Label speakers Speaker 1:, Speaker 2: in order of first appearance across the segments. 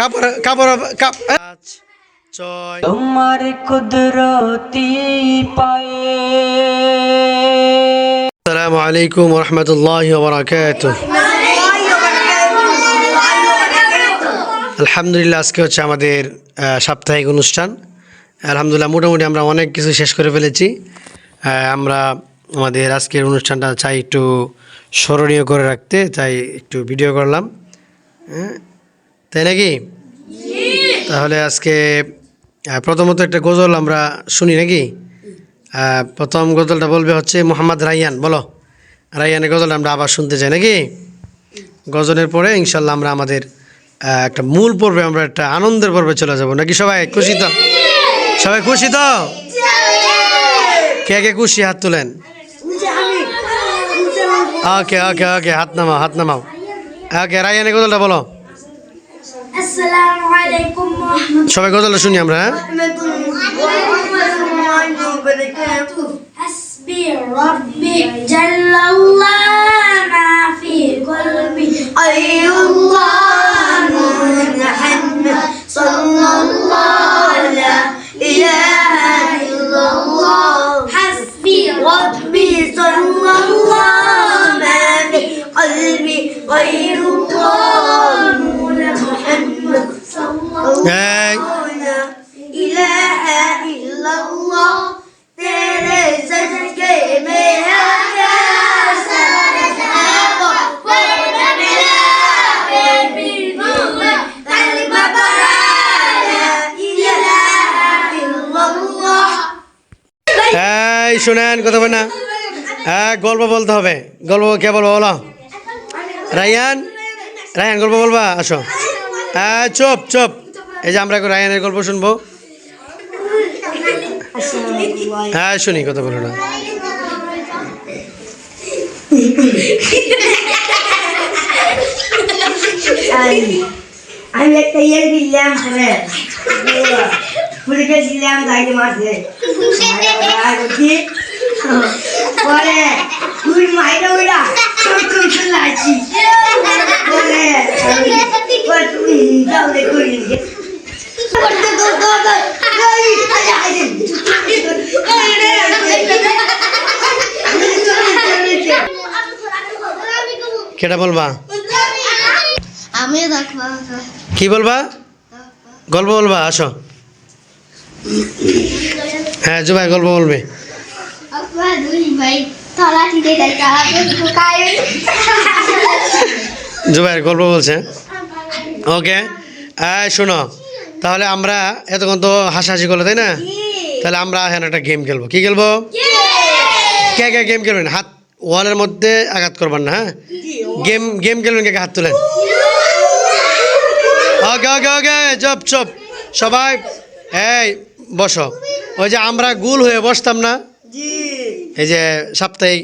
Speaker 1: কাপড় কাপড় তোমার কুদরতি পায়ে আসসালামু আলাইকুম রহমতুল্লাহ আলহামদুলিল্লাহ আজকে হচ্ছে আমাদের সাপ্তাহিক অনুষ্ঠান আলহামদুলিল্লাহ মোটামুটি আমরা অনেক কিছু শেষ করে ফেলেছি আমরা আমাদের আজকের অনুষ্ঠানটা চাই একটু স্মরণীয় করে রাখতে তাই একটু ভিডিও করলাম হ্যাঁ তাই নাকি তাহলে আজকে প্রথমত একটা গজল আমরা শুনি নাকি প্রথম গজলটা বলবে হচ্ছে মোহাম্মদ রাইয়ান বলো রাইয়ানের গজলটা আমরা আবার শুনতে চাই নাকি গজলের পরে ইনশাল্লাহ আমরা আমাদের একটা মূল পর্বে আমরা একটা আনন্দের পর্বে চলে যাব নাকি সবাই খুশি তো সবাই খুশি তো কে কে খুশি হাত তোলেন ওকে ওকে ওকে হাত নামাও হাত নামাও ওকে রায়ানের গজলটা বলো
Speaker 2: সবাই গজলটা শুনি আমরা হ্যাঁ
Speaker 1: শোনেন কথা বলে না হ্যাঁ গল্প বলতে হবে গল্প কে বলবো বলো রায়ান রায়ান গল্প বলবা আসো হ্যাঁ চোপ চোপ এই যে আমরা রায়ানের গল্প শুনবো হ্যাঁ শুনি কথা বলো না
Speaker 3: আমি একটা ইয়ে দিলাম ফুলকে হ্যাঁ। দিলাম তাকে কি বলে তুই মাইরা বলে তুই যাও রে কই
Speaker 1: কেটা বলবা আমি কি বলবা গল্প বলবা আসো হ্যাঁ জুবাই গল্প বলবে জুবাইর গল্প বলছে ওকে শোনো তাহলে আমরা এতক্ষণ তো হাসাহাসি করলো তাই না তাহলে আমরা এখন একটা গেম খেলবো কি খেলবো কে কে গেম খেলবেন হাত ওয়ালের মধ্যে আঘাত করবেন না হ্যাঁ গেম গেম খেলবেন কে হাত তুলেন ওকে ওকে ওকে চপ চপ সবাই এই বসো ওই যে আমরা গুল হয়ে বসতাম না এই যে সাপ্তাহিক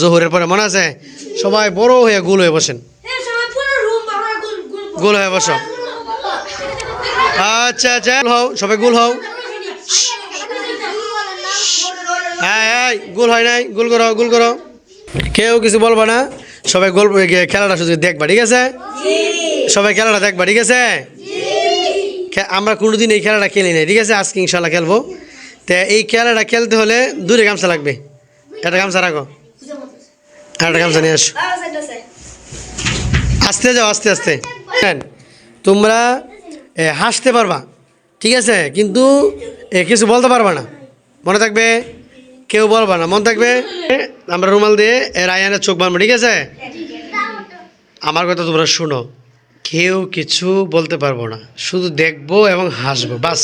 Speaker 1: জোহরের পরে মনে আছে সবাই বড় হয়ে গোল হয়ে বসেন হ্যাঁ, গোল হয়ে বসো আচ্ছা আচ্ছা হও সবাই গোল হও হ্যাঁ, হ্যাঁ গোল হয় নাই গোল করো গোল করো কেউ কিছু বলবা না সবাই গোল খেলাটা শুধু দেখবা ঠিক আছে সবাই খেলাটা দেখবা ঠিক আছে আমরা কোনোদিন এই খেলাটা খেলি নাই ঠিক আছে আজকে ইনশাল্লাহ খেলবো তো এই খেলাটা খেলতে হলে দূরে গামছা লাগবে একটা গামছা রাখো একটা গামছা নিয়ে আসো আস্তে যাও আস্তে আস্তে তোমরা হাসতে পারবা ঠিক আছে কিন্তু কিছু বলতে পারবা না মনে থাকবে কেউ বলবা না মনে থাকবে আমরা রুমাল দিয়ে রায়ানের চোখ বানবো ঠিক আছে আমার কথা তোমরা শুনো কেউ কিছু বলতে পারবো না শুধু দেখবো এবং হাসবো বাস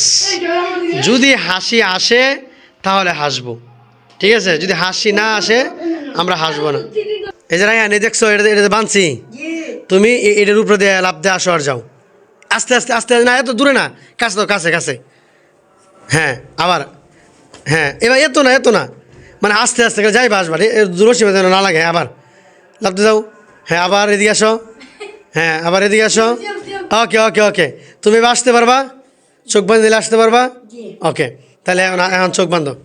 Speaker 1: যদি হাসি আসে তাহলে হাসবো ঠিক আছে যদি হাসি না আসে আমরা হাসবো না এই যে রায়ান দেখছো এটা এটা বানছি তুমি এটার উপরে দিয়ে লাভ দিয়ে আসো আর যাও আস্তে আস্তে আস্তে না এত দূরে না কাছে তো কাছে কাছে হ্যাঁ আবার হ্যাঁ এবার এত না এত না মানে আস্তে আস্তে যাই দূর রশি যেন না লাগে আবার লাভতে যাও হ্যাঁ আবার এদিকে আসো হ্যাঁ আবার এদিকে আসো ওকে ওকে ওকে তুমি এবার আসতে পারবা চোখ বাঁধ দিলে আসতে পারবা ওকে তাহলে এখন চোখ বান্ধব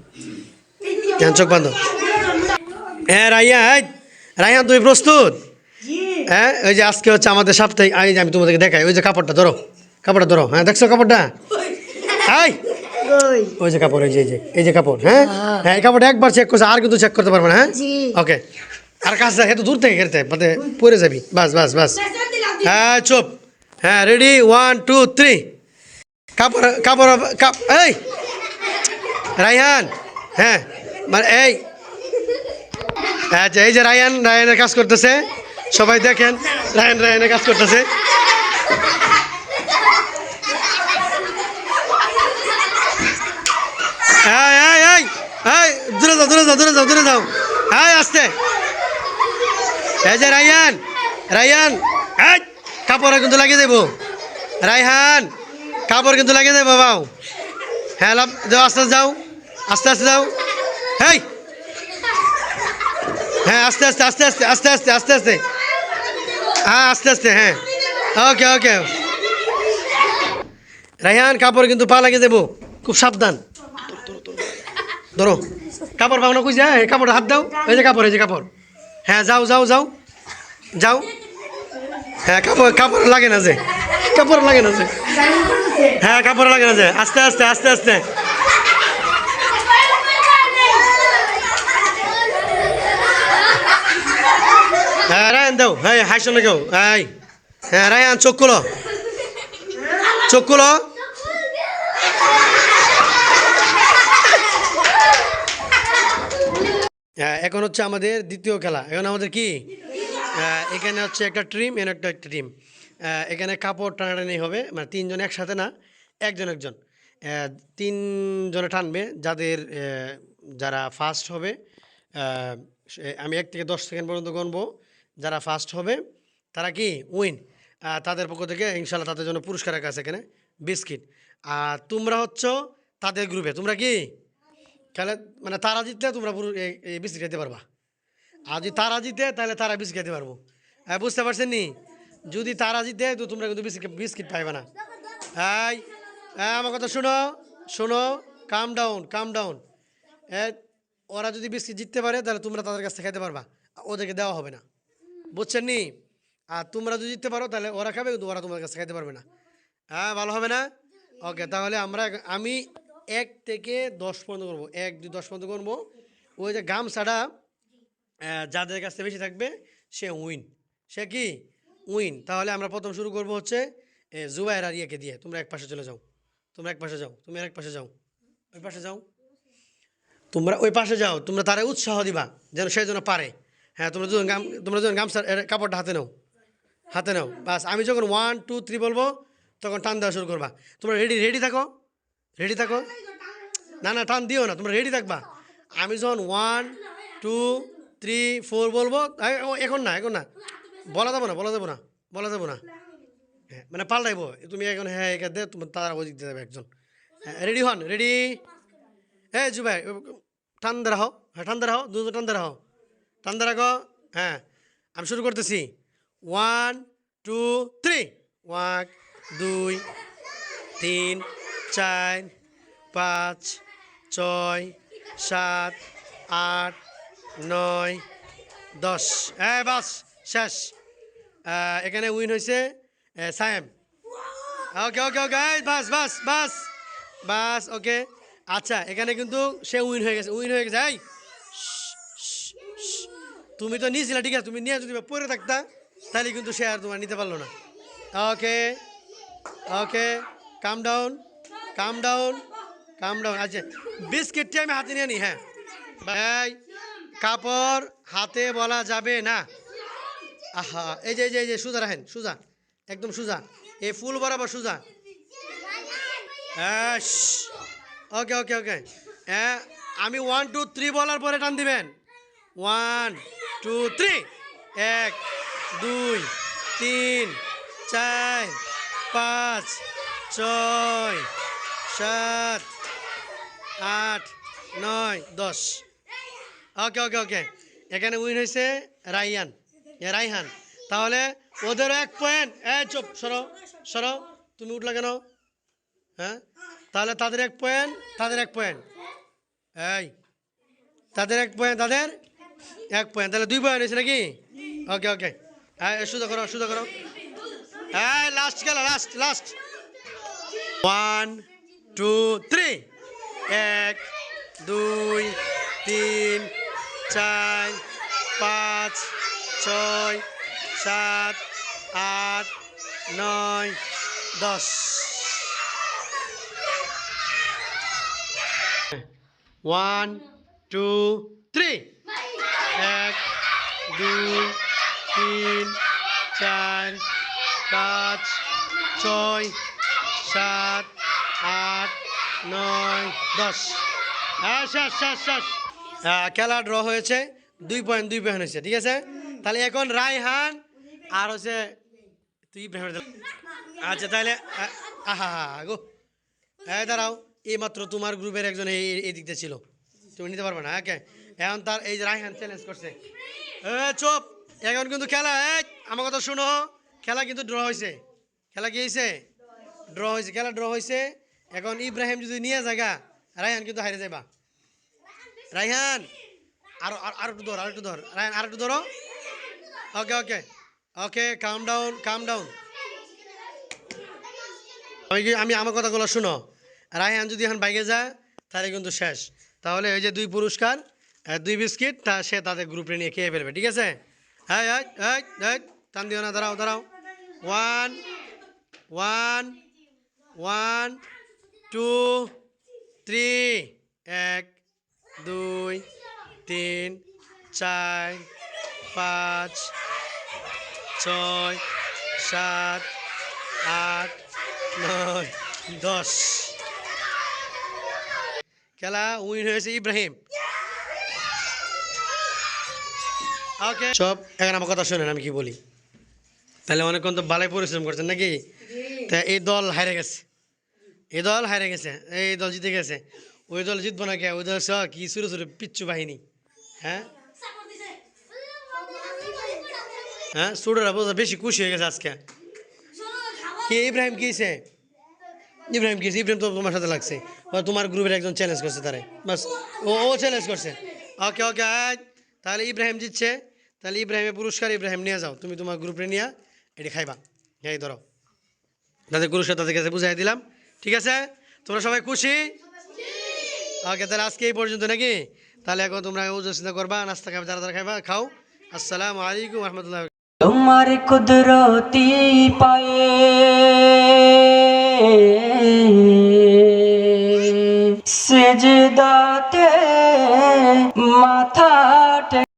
Speaker 1: ধ্যান চোখ বান্ধব হ্যাঁ রাইয়া রাইয়া তুমি প্রস্তুত হ্যাঁ ওই যে আজকে হচ্ছে আমাদের সাপ্তাহিক আই আমি তোমাদেরকে দেখাই ওই যে কাপড়টা ধরো কাপড়টা ধরো হ্যাঁ দেখছো কাপড়টা আই ওই যে কাপড় এই যে এই যে কাপড় হ্যাঁ? হ্যাঁ হ্যাঁ এই কাপড়টা একবার চেক করছে আর কিন্তু চেক করতে পারবে না হ্যাঁ ওকে আর কাছে এত দূর থেকে ঘেরতে মানে পরে যাবি বাস বাস বাস হ্যাঁ চুপ হ্যাঁ রেডি ওয়ান টু থ্রি কাপড় কাপড় কাপ এই রাইহান হ্যাঁ মানে এই আচ্ছা এই যে রায়ান রায়নের কাজ করতেছে সবাই দেখেন রায়ান রায়ানের কাজ করতেছে দূরে যাও দূরে যাও দূরে যাও দূরে যাও হ্যাঁ আসতে এই যে রায়ান রায়ান হ্যাঁ কাপড় কিন্তু লাগিয়ে দেবো রায়হান কাপড় কিন্তু লাগিয়ে দেবো বাবাও হ্যাঁ যাও আস্তে আস্তে যাও আস্তে আস্তে যাও হেই হ্যাঁ আস্তে আস্তে আস্তে আস্তে আস্তে আস্তে আস্তে আস্তে হ্যাঁ আস্তে আস্তে হ্যাঁ ওকে ওকে রায়হান কাপড় কিন্তু পা লাগিয়ে দেবো খুব সাবধান ধরো কাপড় পাবো না কই যা কাপড় হাত দাও এই যে কাপড় এই যে কাপড় হ্যাঁ যাও যাও যাও যাও হ্যাঁ কাপড় কাপড় লাগে না যে কাপড় লাগে না যে হ্যাঁ কাপড় লাগে না যে আস্তে আস্তে আস্তে আস্তে হ্যাঁ রায়ন দাও হ্যাঁ হাসো না কেউ হাই হ্যাঁ রায়ন চোখ খুলো হ্যাঁ এখন হচ্ছে আমাদের দ্বিতীয় খেলা এখন আমাদের কি হ্যাঁ, এখানে হচ্ছে একটা ট্রিম এন একটা ট্রিম হ্যাঁ, এখানে কাপড় টানাটানি হবে মানে তিনজন একসাথে না একজন একজন হ্যাঁ, তিনজনে টানবে যাদের যারা ফার্স্ট হবে আমি এক থেকে দশ সেকেন্ড পর্যন্ত গণবো যারা ফার্স্ট হবে তারা কি উইন তাদের পক্ষ থেকে ইনশাল্লাহ তাদের জন্য পুরস্কার রাখা আছে এখানে বিস্কিট আর তোমরা হচ্ছ তাদের গ্রুপে তোমরা কি তাহলে মানে তারা জিতলে তোমরা বিস্কিট খেতে পারবা আর যদি তারা জিতে তাহলে তারা বিস্কিট খেতে পারবো হ্যাঁ বুঝতে পারছেন নি যদি তারা জিতে তো তোমরা কিন্তু বিস্কিট বিস্কিট পাইবে না হ্যাঁ হ্যাঁ আমার কথা শোনো শোনো কাম ডাউন কাম ডাউন ওরা যদি বিস্কিট জিততে পারে তাহলে তোমরা তাদের কাছ থেকে খেতে পারবা ওদেরকে দেওয়া হবে না বুঝছেন নি আর তোমরা যদি দিতে পারো তাহলে ওরা খাবে কিন্তু ওরা তোমার কাছে খাইতে পারবে না হ্যাঁ ভালো হবে না ওকে তাহলে আমরা আমি এক থেকে দশ পর্যন্ত করবো এক দুই দশ পর্যন্ত করবো ওই যে ছাড়া যাদের কাছে বেশি থাকবে সে উইন সে কি উইন তাহলে আমরা প্রথম শুরু করব হচ্ছে জুবাইর আর ইয়েকে দিয়ে তোমরা এক পাশে চলে যাও তোমরা এক পাশে যাও তুমি এক পাশে যাও ওই পাশে যাও তোমরা ওই পাশে যাও তোমরা তারা উৎসাহ দিবা যেন সে যেন পারে হ্যাঁ তোমরা দুজন গাম তোমরা দুজন গামছা কাপড়টা হাতে নাও হাতে নাও বাস আমি যখন ওয়ান টু থ্রি বলবো তখন টান দেওয়া শুরু করবা তোমরা রেডি রেডি থাকো রেডি থাকো না না টান দিও না তোমরা রেডি থাকবা আমি যখন ওয়ান টু থ্রি ফোর বলবো এখন না এখন না বলা যাবো না বলা যাবো না বলা যাবো না হ্যাঁ মানে পাল্টাইব তুমি এখন হ্যাঁ এখান দে তোমার তারা ওই দিতে যাবে একজন রেডি হ্যাঁ, হন রেডি হ্যাঁ জুবাই ঠান্ডা রাহো হ্যাঁ ঠান্ডা রাহো দুজন ঠান্ডা রাহো তান্দা রাখো হ্যাঁ আমি শুরু করতেছি ওয়ান টু থ্রি ওয়াক দুই তিন চার পাঁচ ছয় সাত আট নয় দশ হ্যাঁ বাস শেষ এখানে উইন হয়েছে সায়েম ওকে ওকে ওকে বাস বাস বাস বাস ওকে আচ্ছা এখানে কিন্তু সে উইন হয়ে গেছে উইন হয়ে গেছে হ্যাঁ তুমি তো নিয়েছিলে ঠিক আছে তুমি নিয়ে যদি পরে থাকতা তাহলে কিন্তু সে আর তোমার নিতে পারলো না okay okay calm down calm down calm down আচ্ছা বিস্কিটটি আমি হাতে নিয়ে নি হ্যাঁ ভাই কাপড় হাতে বলা যাবে না আহা এই যে এই যে সুজা রাখেন সুজা একদম সুজা এ ফুল বরাবর সুজা ওকে ওকে ওকে হ্যাঁ আমি ওয়ান টু থ্রি বলার পরে টান দিবেন ওয়ান টু থ্রি এক দুই তিন চার পাঁচ ছয় সাত আট নয় দশ ওকে ওকে ওকে এখানে উইন হয়েছে রাইয়ান রাইহান তাহলে ওদের এক পয়েন্ট এ চোপ সরো সরো তুমি উঠলে কেন হ্যাঁ তাহলে তাদের এক পয়েন্ট তাদের এক পয়েন্ট এই তাদের এক পয়েন্ট তাদের এক পয়েন্ট তাহলে দুই পয়েন্ট হয়েছে নাকি ওকে ওকে হ্যাঁ সোজা করো সোজা করো হ্যাঁ লাস্ট গেল last last one two three এক দুই তিন চার পাঁচ ছয় সাত আট নয় দশ ওয়ান টু থ্রি দুই তিন চার পাঁচ ছয় সাত আট নয় দশ হ্যাঁ শেষ শেষ শেষ হ্যাঁ, খেলা ড্র হয়েছে দুই পয়েন্ট দুই পয়েন্ট হয়েছে ঠিক আছে তাহলে এখন রায়হান আর হচ্ছে তুই আচ্ছা তাহলে আহা গো হ্যাঁ দাঁড়াও এইমাত্র তোমার গ্রুপের একজন এই এই দিকটা ছিল তুমি নিতে পারবে না হ্যাঁ এখন তার এই যে রায়হান চ্যালেঞ্জ করছে চোপ এখন কিন্তু খেলা এক আমার কথা শুনো খেলা কিন্তু ড্র হয়েছে খেলা কি হয়েছে ড্র হয়েছে খেলা ড্র হয়েছে এখন ইব্রাহিম যদি নিয়ে জায়গা রায়হান কিন্তু হারে যাবা রায়হান আর আর একটু ধর আর একটু ধর রায়হান আর একটু ধরো ওকে ওকে okay calm down calm down আমি আমি আমার কথাগুলো শুনো রায়হান যদি এখন বাইকে যায় তাহলে কিন্তু শেষ তাহলে এই যে দুই পুরস্কার হ্যাঁ, দুই বিস্কিট তা সে তাদের গ্রুপে নিয়ে খেয়ে ফেলবে ঠিক আছে হ্যাঁ হ্যাঁ হ্যাঁ হ্যাঁ টান দিও না দাঁড়াও দাঁড়াও one one one two three এক দুই তিন চার পাঁচ ছয় সাত আট নয় দশ খেলা উইন হয়েছে ইব্রাহিম ওকে সব এখন আমার কথা শোনেন আমি কি বলি তাহলে অনেকক্ষণ তো বালাই পরিশ্রম করছেন নাকি তা এই দল হারে গেছে এই দল হারে গেছে এই দল জিতে গেছে ওই দল জিতবো নাকি ওই দল সব কি সুরে সুরে পিচ্ছু বাহিনী হ্যাঁ হ্যাঁ সুরেরা বোঝা বেশি খুশি হয়ে গেছে আজকে কে ইব্রাহিম কিছে ইব্রাহিম কিছে ইব্রাহিম তো তোমার সাথে লাগছে তোমার গ্রুপের একজন চ্যালেঞ্জ করছে তারে বাস ও ও চ্যালেঞ্জ করছে ওকে ওকে তাহলে ইব্রাহিম জিতছে তাহলে ইব্রাহিমের পুরস্কার ইব্রাহিম নিয়ে যাও তুমি তোমার গ্রুপে নিয়ে এটি খাইবা হ্যাঁ ধরো তাদের পুরস্কার তাদের কাছে বুঝাই দিলাম ঠিক আছে তোমরা সবাই খুশি ওকে তাহলে আজকে এই পর্যন্ত নাকি তাহলে এখন তোমরা চিন্তা করবা নাস্তা খাবে যারা তারা খাইবা খাও আসসালামু আলাইকুম রহমতুল্লাহ তোমার কুদরতি পায়ে সেজদাতে মাথা